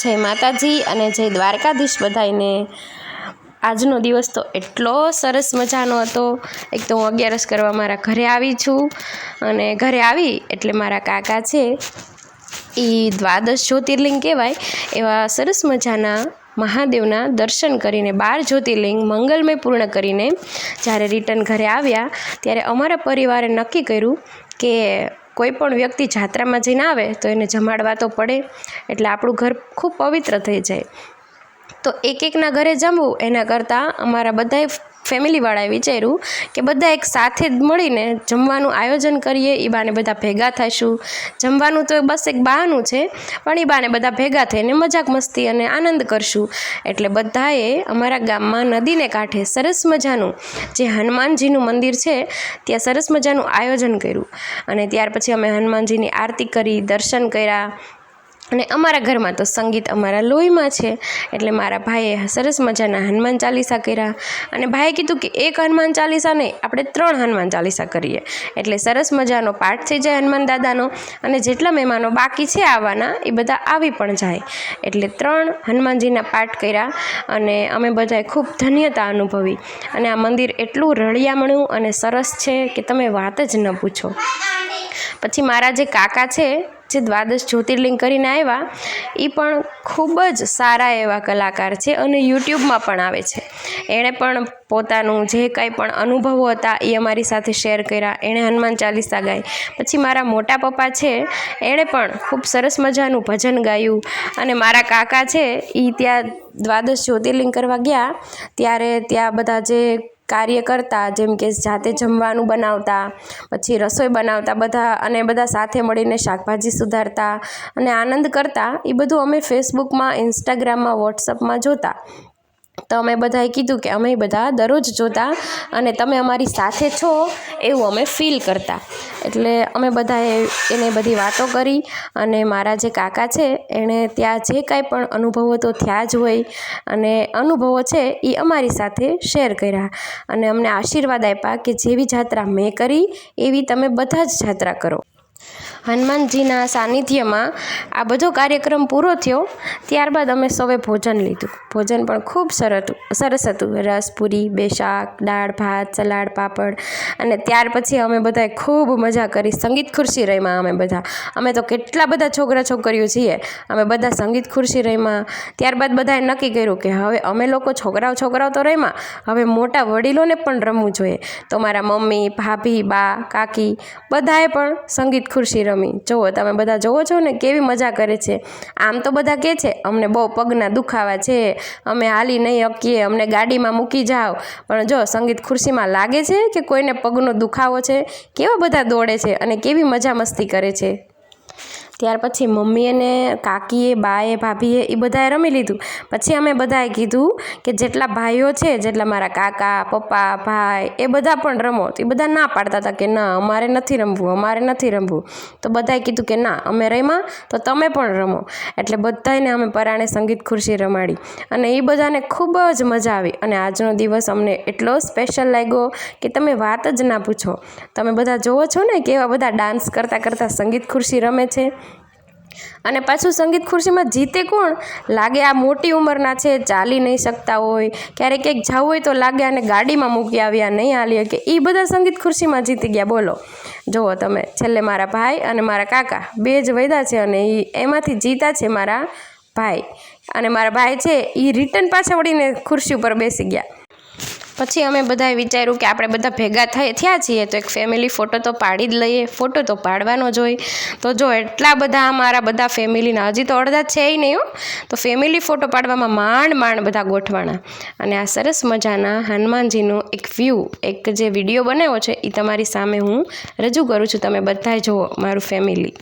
જય માતાજી અને જય દ્વારકાધીશ બધાયને. આજનો દિવસ તો એટલો સરસ મજાનો હતો. એક તો હું અગિયારસ કરવા મારા ઘરે આવી છું અને ઘરે આવી એટલે મારા કાકા છે એ દ્વાદશ જ્યોતિર્લિંગ કહેવાય, એવા સરસ મજાના મહાદેવના દર્શન કરીને બાર જ્યોતિર્લિંગ મંગલમય પૂર્ણ કરીને જ્યારે રિટર્ન ઘરે આવ્યા ત્યારે અમારા પરિવારે નક્કી કર્યું કે કોઈ પણ વ્યક્તિ જાત્રામાં જઈને આવે તો એને જમાડવા તો પડે. એટલે આપણું ઘર ખૂબ પવિત્ર થઈ જાય. તો એક એકના ઘરે જમવું, એના કરતાં અમારા બધાએ ફેમિલીવાળાએ વિચાર્યું કે બધા એક સાથે જ મળીને જમવાનું આયોજન કરીએ એ બાને બધા ભેગા થઈશું જમવાનું તો બસ એક બહાનું છે, પણ એ બાને બધા ભેગા થઈને મજાક મસ્તી અને આનંદ કરશું. એટલે બધાએ અમારા ગામમાં નદીને કાંઠે સરસ મજાનું જે હનુમાનજીનું મંદિર છે, ત્યાં સરસ મજાનું આયોજન કર્યું. અને ત્યાર પછી અમે હનુમાનજીની આરતી કરી, દર્શન કર્યા અને અમારા ઘરમાં તો સંગીત અમારા લોહીમાં છે. એટલે મારા ભાઈએ સરસ મજાના હનુમાન ચાલીસા કર્યા. અને ભાઈએ કીધું કે એક હનુમાન ચાલીસા નહીં, આપણે ત્રણ હનુમાન ચાલીસા કરીએ. એટલે સરસ મજાનો પાઠ થઈ જાય હનુમાન દાદાનો. અને જેટલા મહેમાનો બાકી છે આવવાના, એ બધા આવી પણ જાય. એટલે ત્રણ હનુમાનજીના પાઠ કર્યા અને અમે બધાએ ખૂબ ધન્યતા અનુભવી. અને આ મંદિર એટલું રળિયામણું અને સરસ છે કે તમે વાત જ ન પૂછો. પછી મારા જે કાકા છે જે દ્વાદશ જ્યોતિર્લિંગ કરીને આવ્યા એ પણ ખૂબ જ સારા એવા કલાકાર છે અને યુટ્યુબમાં પણ આવે છે. એણે પણ પોતાનું જે કાંઈ પણ અનુભવો હતા એ અમારી સાથે શેર કર્યા. એણે હનુમાન ચાલીસા ગાઈ પછી મારા મોટા પપ્પા છે, એણે પણ ખૂબ સરસ મજાનું ભજન ગાયું. અને મારા કાકા છે એ ત્યાં દ્વાદશ જ્યોતિર્લિંગ કરવા ગયા. ત્યારે ત્યાં બધા જે કાર્ય કરતા, જેમ કે જાતે જમવાનું બનાવતા, પછી રસોઈ બનાવતા બધા અને બધા સાથે મળીને શાકભાજી સુધારતા અને આનંદ કરતા, એ બધું અમે ફેસબુકમાં ઇન્સ્ટાગ્રામમાં વોટ્સઅપમાં જોતા. તો અમે બધાએ કીધું કે અમે બધા દરરોજ જોતા અને તમે અમારી સાથે છો એવું અમે ફીલ કરતા. એટલે અમે બધાએ એને બધી વાતો કરી અને મારા જે કાકા છે, એણે ત્યાં જે કાંઈ પણ અનુભવો તો થયા જ હોય અને અનુભવો છે એ અમારી સાથે શેર કર્યા અને અમને આશીર્વાદ આપ્યા કે જેવી જાત્રા મેં કરી, એવી તમે બધા જ જાત્રા કરો. હનુમાનજીના સાનિધ્યમાં આ બધો કાર્યક્રમ પૂરો થયો. ત્યારબાદ અમે સૌએ ભોજન લીધું. ભોજન પણ ખૂબ સરસ હતું. રસ પૂરી બે શાક, દાળ, ભાત, સલાડ, પાપડ અને ત્યાર પછી અમે બધાએ ખૂબ મજા કરી. સંગીત ખુરશી રમ્યા અમે બધા. અમે તો કેટલા બધા છોકરા છોકરીઓ છીએ. અમે બધા સંગીત ખુરશી રમ્યા. ત્યારબાદ બધાએ નક્કી કર્યું કે હવે અમે લોકો છોકરાઓ છોકરાઓ તો રમ્યા. હવે મોટા વડીલોને પણ રમવું જોઈએ. તો મારા મમ્મી, ભાભી, બા, કાકી બધાએ પણ સંગીત ખુરશી રમી. જુઓ, તમે બધા જુઓ છો ને, કેવી મજા કરે છે. આમ તો બધા કહે છે, અમને બહુ પગના દુખાવા છે. અમે હાલી નહીં અકીએ અમને ગાડીમાં મૂકી જાઓ. પણ જો, સંગીત ખુરશીમાં લાગે છે કે કોઈને પગનો દુખાવો છે? કેવા બધા દોડે છે અને કેવી મજા મસ્તી કરે છે? ત્યાર પછી મમ્મી અને કાકીએ, બાએ, ભાભીએ એ બધાએ રમી લીધું. પછી અમે બધાએ કીધું કે જેટલા ભાઈઓ છે, જેટલા મારા કાકા, પપ્પા, ભાઈ, એ બધા પણ રમો. તો એ બધા ના પાડતા હતા કે ના, અમારે નથી રમવું, અમારે નથી રમવું. તો બધાએ કીધું કે ના, અમે રમ્યા તો તમે પણ રમો. એટલે બધાને અમે પરાણે સંગીત ખુરશી રમાડી. અને એ બધાને ખૂબ જ મજા આવી. અને આજનો દિવસ અમને એટલો સ્પેશિયલ લાગ્યો કે તમે વાત જ ના પૂછો. તમે બધા જોવો છો ને કેવા બધા ડાન્સ કરતાં કરતાં સંગીત ખુરશી રમે છે? અને પાછું સંગીત ખુરશીમાં જીતે કોણ? લાગે આ મોટી ઉંમરના છે, ચાલી નહીં શકતા હોય. ક્યારેક ક્યાંક જવું હોય તો લાગે આને ગાડીમાં મૂકી આવ્યા, નહીં હાલી કે એ બધા સંગીત ખુરશીમાં જીતી ગયા. બોલો. જુઓ તમે, છેલ્લે મારા ભાઈ અને મારા કાકા. બે જ વૈદા છે અને એ એમાંથી જીતા છે મારા ભાઈ. અને મારા ભાઈ છે એ રિટર્ન પાછા વળીને ખુરશી ઉપર બેસી ગયા. પછી અમે બધાએ વિચાર્યું કે આપણે બધા ભેગા થઈ, થયા છીએ તો એક ફેમિલી ફોટો તો પાડી જ લઈએ. ફોટો તો પાડવાનો જ હોય. તો જો એટલા બધા અમારા બધા ફેમિલીના હજી તો અડધા છે નહીં હો. તો ફેમિલી ફોટો પાડવામાં માંડ માંડ બધા ગોઠવાના. અને આ સરસ મજાના હનુમાનજીનો એક વ્યૂ એક જે વીડિયો બનાવ્યો છે એ તમારી સામે હું રજૂ કરું છું. તમે બધાએ જુઓ, મારું ફેમિલી